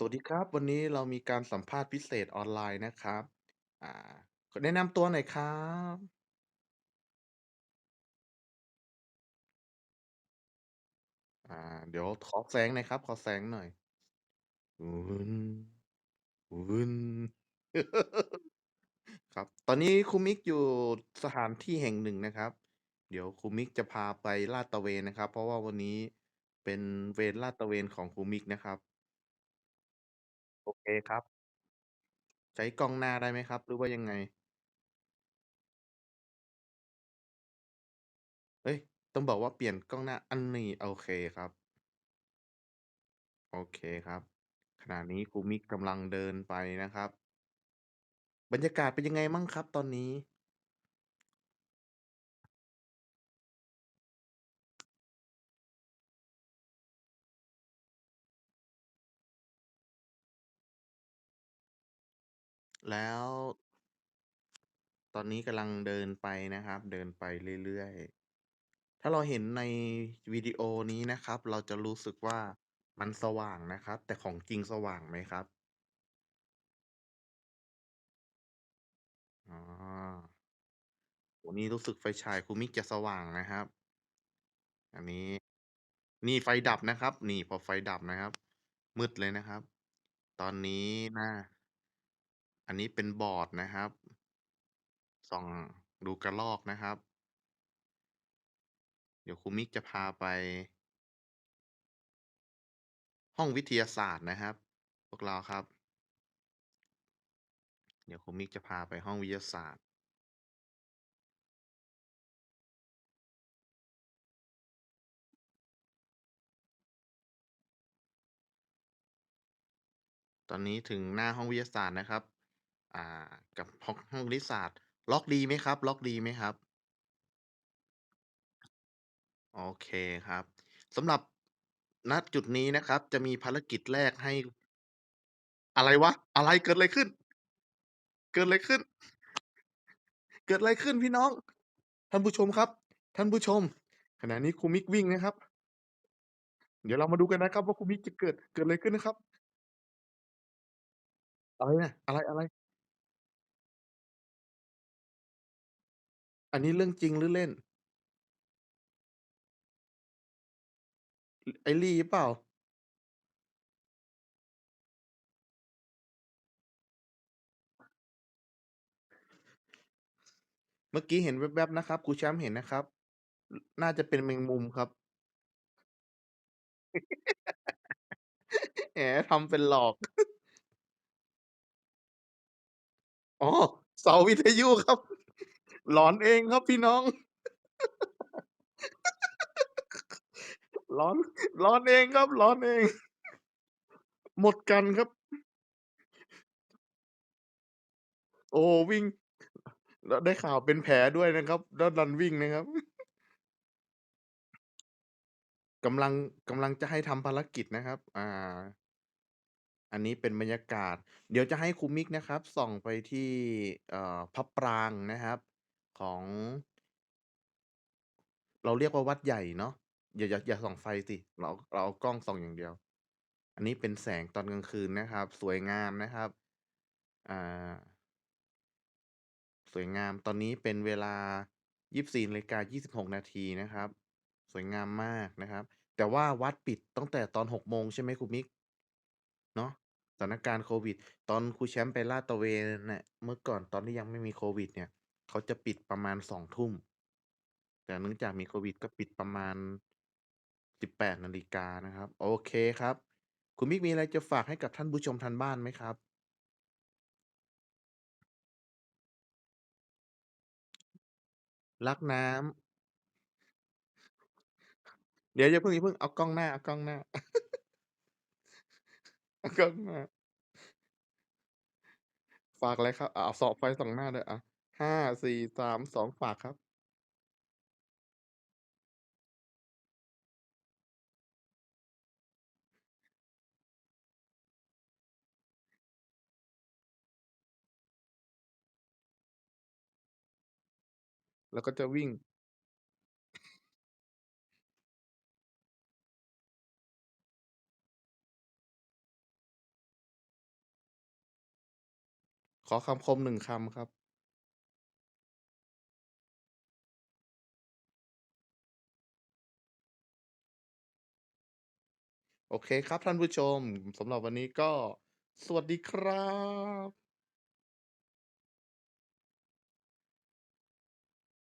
สวัสดีครับ วันนี้เรามีการสัมภาษณ์พิเศษออนไลน์นะครับ อ่าขอแนะนำตัวหน่อยครับ อ่า เดี๋ยวขอแสงหน่อยครับ ขอแสงหน่อยวุ้นวุ้น ครับ ตอนนี้ครูมิกอยู่สถานที่แห่งหนึ่งนะครับ เดี๋ยวครูมิกจะพาไปลาดตระเวนนะครับ เพราะว่าวันนี้เป็นเวรลาดตระเวนของครูมิกนะครับ โอเคครับ ใช้กล้องหน้าได้ไหมครับ หรือว่ายังไง เฮ้ย ต้องบอกว่าเปลี่ยนกล้องหน้า อันนี้ โอเคครับ โอเคครับ ขณะนี้ครูมิกกำลังเดินไปนะครับ บรรยากาศเป็นยังไงมั่งครับตอนนี้ แล้ว ตอนนี้กำลังเดินไปนะครับ เดินไปเรื่อย ๆ ถ้าเราเห็นในวิดีโอนี้นะครับ เราจะรู้สึกว่ามันสว่างนะครับ แต่ของจริงสว่างไหมครับ อ๋อโอ้โฮนี่รู้สึกไฟฉายครูมิกจะสว่างนะครับ อันนี้ นี่ไฟดับนะครับ นี่พอไฟดับนะครับ มืดเลยนะครับ ตอนนี้หน้า อันนี้เป็นบอร์ดนะครับ ส่องดูกระรอกนะครับ เดี๋ยวครูมิกจะพาไป ห้องวิทยาศาสตร์นะครับ พวกเราครับ เดี๋ยวครูมิกจะพาไปห้องวิทยาศาสตร์ตอนนี้ถึงหน้าห้องวิทยาศาสตร์นะครับ อ่า กับห้อง ห้องวิทยาศาสตร์ ล็อกดีไหมครับ ล็อกดีไหมครับ โอเคครับ สำหรับ ณ จุดนี้นะครับ จะมีภารกิจแรกให้ อะไรวะ อะไร เกิดอะไรขึ้น เกิดอะไรขึ้น เกิดอะไรขึ้นพี่น้อง ท่านผู้ชมครับ ท่านผู้ชม ขณะนี้ครูมิกวิ่งนะครับ เดี๋ยวเรามาดูกันนะครับว่าคุณมิกจะเกิด เกิดอะไรขึ้นนะครับ อะไรน่ะอะไรอ อันนี้เรื่องจริงหรือเล่น ไอ้ลี่หรือเปล่า เมื่อกี้เห็นแวบ ๆ นะครับครูแชมป์เห็นนะครับ อ น่าจะเป็นแมงมุมครับ แหม ทำเป็นหลอก อ๋อ เสาวิทยุครับ หลอนเองครับพี่น้องหลอนหลอนเองครับหลอนเอง หมดกันครับ โอ้วิ่งแล้วได้ข่าวเป็นแผลด้วยนะครับ แล้วดันวิ่งนะครับกำลังกำลังจะให้ทำภารกิจนะครับ อ่า อันนี้เป็นบรรยากาศ เดี๋ยวจะให้ครูมิกนะครับ ส่องไปที่เอ่อพระปรางนะครับ ของ เราเรียกว่าวัดใหญ่เนาะอย่าอย่าอย่าส่องไฟสิเราเราเอากล้องส่องอย่างเดียว อันนี้เป็นแสงตอนกลางคืนนะครับ สวยงามนะครับอ่าสวยงามตอนนี้เป็นเวลา 24:26 นาทีนะครับ สวยงามมากนะครับ แต่ว่าวัดปิดตั้งแต่ตอน 6 โมงใช่ไหมครูมิกเนาะสถานการณ์โควิด ตอนครูแชมป์ไปลาดตระเวนน่ะเมื่อก่อนตอนที่ยังไม่มีโควิด เนี่ย เขาจะปิดประมาณ2ทุ่ม แต่เนื่องจากมีโควิดก็ปิดประมาณ18นาฬิกานะครับ โอเคครับ คุณมิกมีอะไรจะฝากให้กับท่านผู้ชมทางบ้านไหมครับ รักน้ำเดี๋ยวอย่าเพิ่งอย่าเพิ่งเอากล้องหน้าเอากล้องหน้า เอากล้องหน้า ฝากอะไรครับอาเอาสองไฟส่องหน้าด้วยอา ห้าสี่สามสองฝากครับแล้วก็จะวิ่ง ขอคำคม1คำครับ โอเคครับท่านผู้ชม สำหรับวันนี้ก็สวัสดีครับ